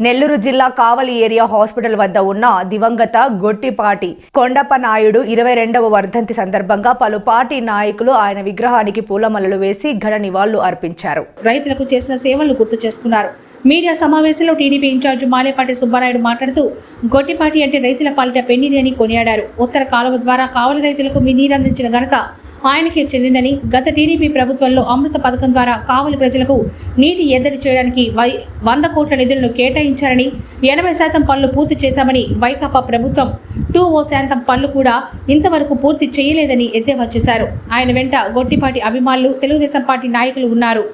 నెల్లూరు జిల్లా కావలి area hospital వద్ద ఉన్న దివంగత గొట్టిపాటి కొండప్ప నాయుడు ఇరవై రెండవ వర్ధంతి సందర్భంగా పలు పార్టీ నాయకులు ఆయన విగ్రహానికి పూలమల్లలు వేసి ఘన నివాళులు అర్పించారు. రైతులకు చేసిన సేవలను గుర్తు చేసుకున్నారు. మీడియా సమావేశంలో టీడీపీ ఇన్ఛార్జ్ మాలేపాటి సుబ్బారాయుడు మాట్లాడుతూ గొట్టిపాటి అంటే రైతుల పాలిట పెన్నిది అని కొనియాడారు. ఉత్తర కాలువ ద్వారా కావలి రైతులకు మీ నీరందించిన ఘనత ఆయనకే చెందిందని గత టీడీపీ ప్రభుత్వంలో అమృత పథకం ద్వారా కావలి ప్రజలకు నీటి ఎద్దడి చేయడానికి వై వంద కోట్ల నిధులను కేటాయించారని ఎనభై శాతం పనులు పూర్తి చేశామని వైకాపా ప్రభుత్వం. టూ ఓ శాతం పనులు కూడా ఇంతవరకు పూర్తి చేయలేదని ఎద్దేవా చేశారు. ఆయన వెంట గొట్టిపాటి అభిమానులు తెలుగుదేశం పార్టీ నాయకులు ఉన్నారు.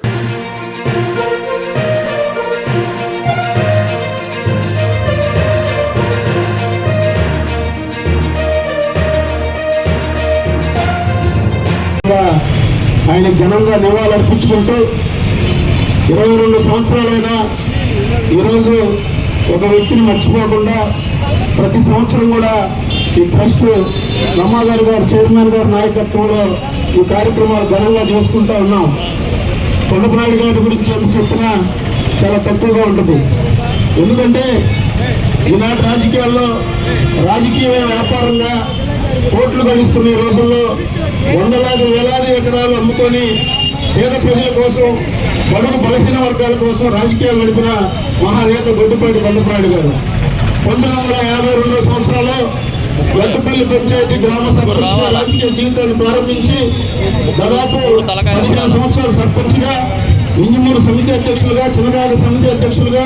ఆయన ఘనంగా నివాళులర్పించుకుంటూ ఇరవై రెండు సంవత్సరాలైనా ఈరోజు ఒక వ్యక్తిని మర్చిపోకుండా ప్రతి సంవత్సరం కూడా ఈ ట్రస్ట్ రమాగారు గారు చైర్మన్ గారి నాయకత్వంలో ఈ కార్యక్రమాలు ఘనంగా చేసుకుంటూ ఉన్నాం. కొండపనాయుడు గారి గురించి ఎంత చెప్పినా చాలా తక్కువగా ఉంటుంది. ఎందుకంటే ఈనాటి రాజకీయాల్లో రాజకీయ వ్యాపారంగా కోట్లు గడిస్తున్న ఈ రోజుల్లో వందలాది వేలాది ఎకరాలు అమ్ముకొని పేద ప్రజల కోసం బడుగు బలహీన వర్గాల కోసం రాజకీయాలు నడిపిన మహానేత గొడ్డుపాటి కొండపనాయుడు గారు. పంతొమ్మిది వందల యాభై రెండో సంవత్సరంలో గట్టుపల్లి పంచాయతీ గ్రామ సర్పంచ్గా రాజకీయ జీవితాన్ని ప్రారంభించి దాదాపు పదిహేను సంవత్సరాలు సర్పంచ్గా ఇంజమూరు సమితి అధ్యక్షులుగా చిన్నగాద సమితి అధ్యక్షులుగా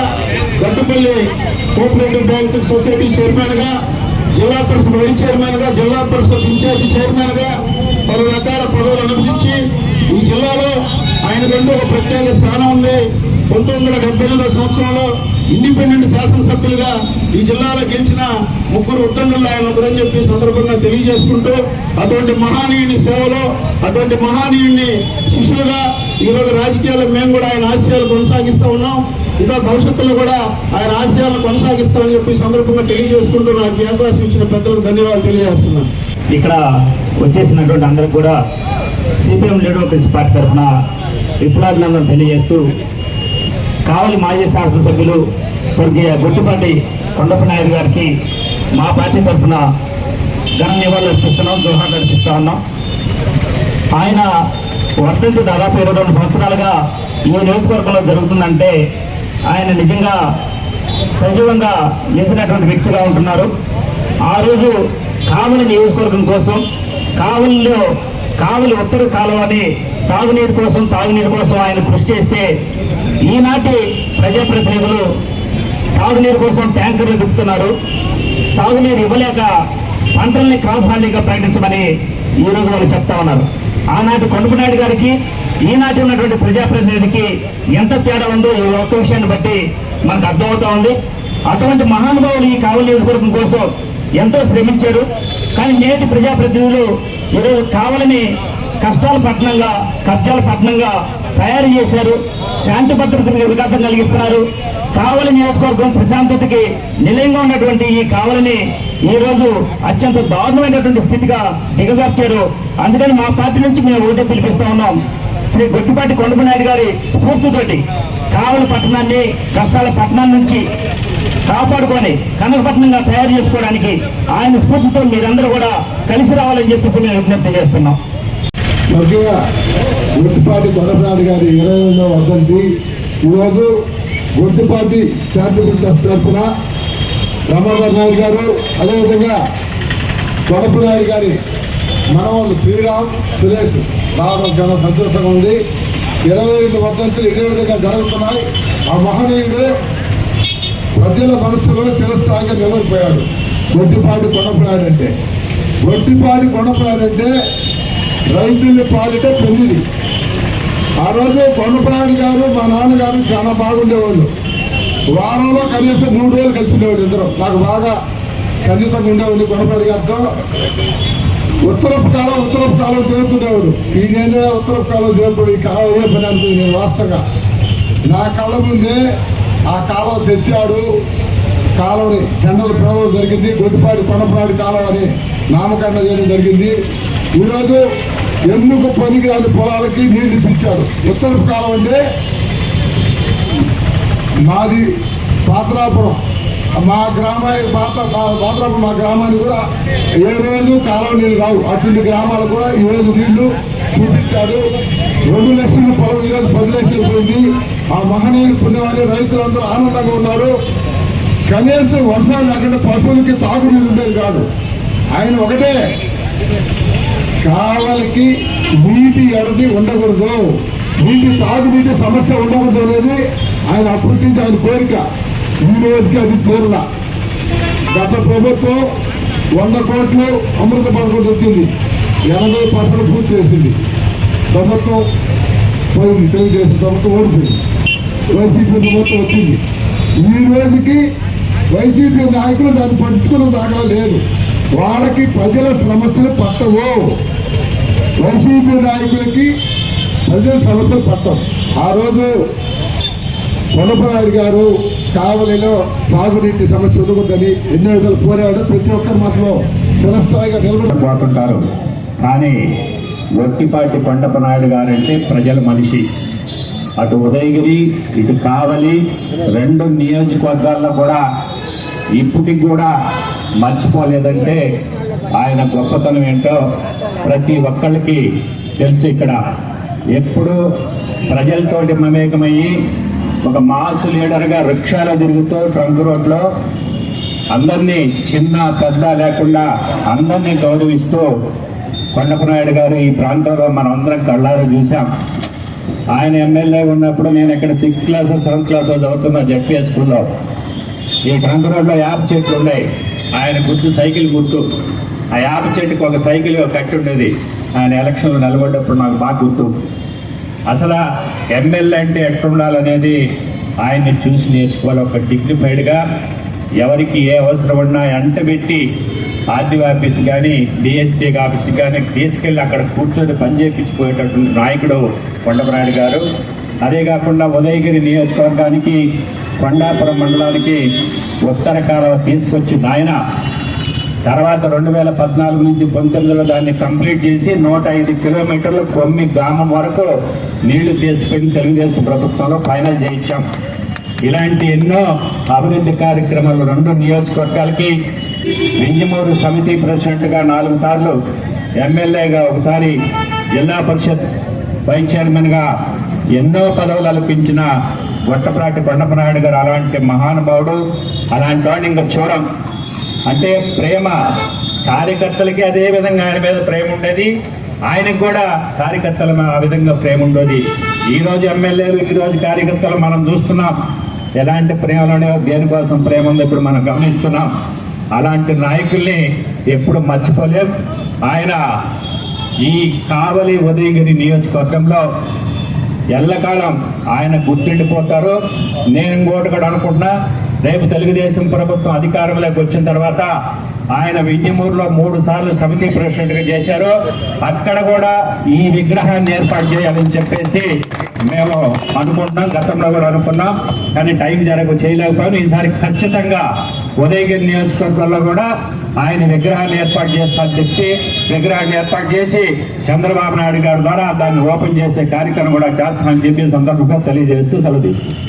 గట్టుపల్లి కోఆపరేటివ్ బ్యాంక్ సొసైటీ చైర్మన్గా జిల్లా పరిషత్ వైస్ చైర్మన్గా జిల్లా పరిషత్ ఇన్ఛార్జి చైర్మన్గా పలు రకాల పదవులు అనుభవించి ఈ జిల్లాలో ఆయనకంటూ ఒక ప్రత్యేక స్థానం ఉంది. పంతొమ్మిది వందల డెబ్బై ఎనిమిదో సంవత్సరంలో ఇండిపెండెంట్ శాసనసభ్యులుగా ఈ జిల్లాలో గెలిచిన ముగ్గురు ఉద్దండులు ఆయన ఒకరని చెప్పి సందర్భంగా తెలియజేసుకుంటూ అటువంటి మహానీయుని సేవలో అటువంటి మహానీయుని శిష్యులుగా ఈరోజు రాజకీయాల్లో మేము కూడా ఆయన ఆశయాలు కొనసాగిస్తూ ఉన్నాం. ఇంకా భవిష్యత్తులో కూడా ఆయన ఆశయాలను కొనసాగిస్తామని చెప్పి సందర్భంగా తెలియజేసుకుంటూ నాకు ఈ అవకాశం ఇచ్చిన పెద్దలకు ధన్యవాదాలు తెలియజేస్తున్నాను. ఇక్కడ వచ్చేసినటువంటి అందరికి కూడా సిపిఎం లీడర్స్ పార్టీ తరఫున విప్లవాభినందన తెలియజేస్తూ కావలి మాజీ శాసనసభ్యులు స్వర్గీయ గుట్టుపల్లి కొండప్ప నాయుడు గారికి మా పార్టీ తరఫున ఘన నివాళులు అర్పిస్తున్నాం జోహార్ అర్పిస్తా ఉన్నాం. ఆయన వర్ధంతి దాదాపు ఇరవై రెండు సంవత్సరాలుగా ఈ నియోజకవర్గంలో జరుగుతుందంటే ఆయన నిజంగా సజీవంగా నిలిచినటువంటి వ్యక్తిగా ఉంటున్నారు. ఆ రోజు కావలి నియోజకవర్గం కోసం కావలిలో కావలి ఉత్తర కాలువని సాగునీరు కోసం తాగునీరు కోసం ఆయన కృషి చేస్తే ఈనాటి ప్రజాప్రతినిధులు తాగునీరు కోసం ట్యాంకర్లు దిప్పుతున్నారు సాగునీరు ఇవ్వలేక పంటల్ని క్రాప్ హాలిగా ప్రకటించమని ఈ రోజు వాళ్ళు చెప్తా ఉన్నారు. ఆనాటి కొండపనాయుడు గారికి ఈనాటి ఉన్నటువంటి ప్రజాప్రతినిధికి ఎంత తేడా ఉందో ఈ ఒక్క విషయాన్ని బట్టి మనకు అర్థమవుతా ఉంది. అటువంటి మహానుభావులు ఈ కావలి నియోజకవర్గం కోసం ఎంతో శ్రమించారు. కానీ నేటి ప్రజాప్రతినిధులు ఈరోజు కావాలని కష్టాల పట్టణంగా కబ్జాల పట్టణంగా తయారు చేశారు. శాంతి భద్రతకు విఘాతం కలిగిస్తున్నారు. కావలి నియోజకవర్గం ప్రశాంతతకి నిలయంగా ఉన్నటువంటి ఈ కావలిని ఈ రోజు అత్యంత దారుణమైనటువంటి స్థితిగా దిగజార్చారు. అందుకని మా పార్టీ నుంచి మేము ఓటే పిలిపిస్తా ఉన్నాం. శ్రీ గొట్టిపాటి కొండపనాయుడు గారి స్ఫూర్తితోటి కావల పట్టణాన్ని కష్టాల పట్టణం నుంచి కాపాడుకొని కనకపట్నంగా తయారు చేసుకోవడానికి ఆయన స్ఫూర్తితో మీరందరూ కూడా కలిసి రావాలని చెప్పేసి మేము విజ్ఞప్తి చేస్తున్నాం. ముఖ్యంగా గుర్తుపాటి కొండపనాడు గారి ఇరవై రెండవ వర్ధంతి. ఈరోజు గుర్తుపాటి చారిటబుల్ ట్రస్ట్ తరఫున రమాబాబు నాయుడు గారు అదేవిధంగా కొండపనాయుడు గారి మనవాళ్ళు శ్రీరామ్ సురేష్ రావడం చాలా సంతోషంగా ఉంది. ఇరవై ఐదు వర్ధంతులు ఇదే విధంగా జరుగుతున్నాయి. ఆ మహనీయుడు ప్రజల మనసులో చిరస్థాయిగా నిలబడిపోయాడు. గొడ్డిపాటి కొండపనాయుడు గొడ్డిపాటి కొండపనాయుడు రైతుల పాలిట పెళ్ళిది. ఆ రోజు కొండపనాయుడు గారు మా నాన్నగారు చాలా బాగుండేవాళ్ళు. వారంలో కనీసం మూడు రోజులు కలిసి ఉండేవాళ్ళు ఇద్దరు. నాకు బాగా సన్నిహితంగా ఉండేవాళ్ళు కొండపనాయుడు గారితో. ఉత్తరపు కాలం ఉత్తరపు కాలం తిరుగుతుండేవాడు. ఈ నేను ఉత్తరపు కాలం తిరుగుతాడు. ఈ కాలం ఏ పని అంటుంది నేను వాస్తవంగా. నా కళ్ళ ముందే ఆ కాలం తెచ్చాడు. కాలువని జనరల్ ప్రమాదం జరిగింది. గొడ్డిపాటి కొండపాటి కాలం అని నామకరణం చేయడం జరిగింది. ఈరోజు ఎందుకు పనికిరాని పొలాలకి నీళ్ళు ఇప్పించాడు? ఉత్తరపు కాలం అంటే మాది పాత్రాపురం మా గ్రామానికి పాత పాత్రాపురం మా గ్రామానికి కూడా ఏ రోజు కాలం నీళ్ళు రావు. అటువంటి గ్రామాలు కూడా ఈ రోజు నీళ్ళు చూపించాడు రెండు లక్షల పొలం ఈరోజు పది లక్షలు పోయింది. ఆ మహనీయులు పుణ్యమని రైతులందరూ ఆనందంగా ఉన్నారు. కనీసం వర్షాలు లేకుండా పశువులకి తాగునీరు ఉండేది కాదు. ఆయన ఒకటే కావలికి నీటి ఎడది ఉండకూడదు. నీటి తాగునీటి సమస్య ఉండకూడదు అనేది ఆయన అప్పటి నుంచి ఆయన కోరిక. ఈ రోజుకి అది తీరల. గత ప్రభుత్వం వంద కోట్లు అమృత పథకం తెచ్చింది. ఎనభై పర్సెంట్ పూర్తి చేసింది. ప్రభుత్వం పోయింది. తెలుగుదేశం ప్రభుత్వం ఓడిపోయింది. వైసీపీ ప్రభుత్వం వచ్చింది. ఈ రోజుకి వైసీపీ నాయకులు దాన్ని పట్టించుకున్న దాకా లేదు. వాళ్ళకి ప్రజల సమస్యలు పట్టవు. వైసీపీ నాయకులకి ప్రజల సమస్యలు పట్టవు. ఆ రోజు కొండపరాయుడు గారు కావలిలో తాగునీటి సమస్య ఉండకూడదని ఎన్నో విధాలు పోరాడు. ప్రతి ఒక్కరు మాటలో చిరస్థాయిగా నిలబడి పోతుంటారు. కానీ ఒట్టిపాటి కొండప నాయుడు గారంటే ప్రజల మనిషి. అటు ఉదయగిరి ఇటు కావలి రెండు నియోజకవర్గాల్లో కూడా ఇప్పటికి కూడా మర్చిపోలేదంటే ఆయన గొప్పతనం ఏంటో ప్రతి ఒక్కళ్ళకి తెలుసు ఇక్కడ. ఎప్పుడు ప్రజలతోటి మమేకమయ్యి ఒక మాస్ లీడర్గా రిక్షాలో తిరుగుతూ ట్రంక్ రోడ్లో అందరినీ చిన్న పెద్ద లేకుండా అందరినీ గౌరవిస్తూ కొండపనాయుడు గారు ఈ ప్రాంతంలో మనం అందరం కళ్ళారు చూసాం ఆయన ఎమ్మెల్యే ఉన్నప్పుడు నేను ఇక్కడ సిక్స్త్ క్లాస్ సెవెంత్ క్లాస్ చదువుతున్నా జెడ్పీఎస్ స్కూల్లో. ఈ ట్రంక్ రోడ్లో యాప్ చెట్లు ఉన్నాయి. ఆయన గుర్తు సైకిల్ గుర్తు. ఆ యాప్ చెట్టుకి ఒక సైకిల్ కట్టి ఉండేది. ఆయన ఎలక్షన్లో నిలబడ్డప్పుడు నాకు బాగా గుర్తు. అసలు ఎమ్మెల్యే అంటే ఎట్టుండాలనేది ఆయన్ని చూసి నేర్చుకోవాలి. ఒక డిగ్నిఫైడ్గా ఎవరికి ఏ అవసరం ఉన్నా అంటబెట్టి పెట్టి ఆర్డీఓ ఆఫీస్ కానీ డిఎస్పీ ఆఫీస్ కానీ తీసుకెళ్ళి అక్కడ కూర్చొని పనిచేయించిపోయేటటువంటి నాయకుడు కొండపరాయుడు గారు. అదే కాకుండా ఉదయగిరి నియోజకవర్గానికి కొండాపురం మండలానికి ఉత్తర కాలువ తీసుకొచ్చి ఆయన తర్వాత రెండు వేల పద్నాలుగు నుంచి పంతొమ్మిదిలో దాన్ని కంప్లీట్ చేసి నూట ఐదు కిలోమీటర్లు కొమ్మి గ్రామం వరకు నీళ్ళు తీసుకుని తెలుగుదేశం ప్రభుత్వంలో ఫైనల్ చేయించాం. ఇలాంటి ఎన్నో అభివృద్ధి కార్యక్రమాలు రెండు నియోజకవర్గాలకి వింజమూరు సమితి ప్రెసిడెంట్గా నాలుగు సార్లు ఎమ్మెల్యేగా ఒకసారి జిల్లా పరిషత్ వైస్ చైర్మన్గా ఎన్నో పదవులు అల్పించిన గొట్టప్రాటి కొండపనాయుడు గారు అలాంటి మహానుభావుడు అలాంటి వాడిని ఇంకా చూడం. అంటే ప్రేమ కార్యకర్తలకి అదే విధంగా ఆయన మీద ప్రేమ ఉండేది. ఆయనకు కూడా కార్యకర్తల ఆ విధంగా ప్రేమ ఉండేది. ఈ రోజు ఎమ్మెల్యేలు ఈరోజు కార్యకర్తలు మనం చూస్తున్నాం. ఎలాంటి ప్రేమలోనే దేనికోసం ప్రేమ ఉందో ఇప్పుడు మనం గమనిస్తున్నాం. అలాంటి నాయకుల్ని ఎప్పుడు మర్చిపోలేం. ఆయన ఈ కావలి ఉదయగిరి నియోజకవర్గంలో ఎల్లకాలం ఆయన గుర్తుండిపోతారు. నేను ఇంకోటి కూడా అనుకుంటున్నా. రేపు తెలుగుదేశం ప్రభుత్వం అధికారంలోకి వచ్చిన తర్వాత ఆయన వింజమూరులో మూడు సార్లు సమితి ప్రెసిడెంట్గా చేశారు. అక్కడ కూడా ఈ విగ్రహాన్ని ఏర్పాటు చేయాలని చెప్పేసి మేము అనుకుంటున్నాం గతంలో కూడా అనుకున్నాం. కానీ టైం జరగ చేయలేకపోయాం ఈసారి ఖచ్చితంగా ఉదయగిరి నియోజకవర్గంలో కూడా ఆయన విగ్రహాన్ని ఏర్పాటు చేస్తానని చెప్పి విగ్రహాన్ని ఏర్పాటు చేసి చంద్రబాబు నాయుడు గారి ద్వారా దాన్ని ఓపెన్ చేసే కార్యక్రమం కూడా చేస్తానని చెప్పి సందర్భంగా తెలియజేస్తూ సెలవు తీసుకుంటాం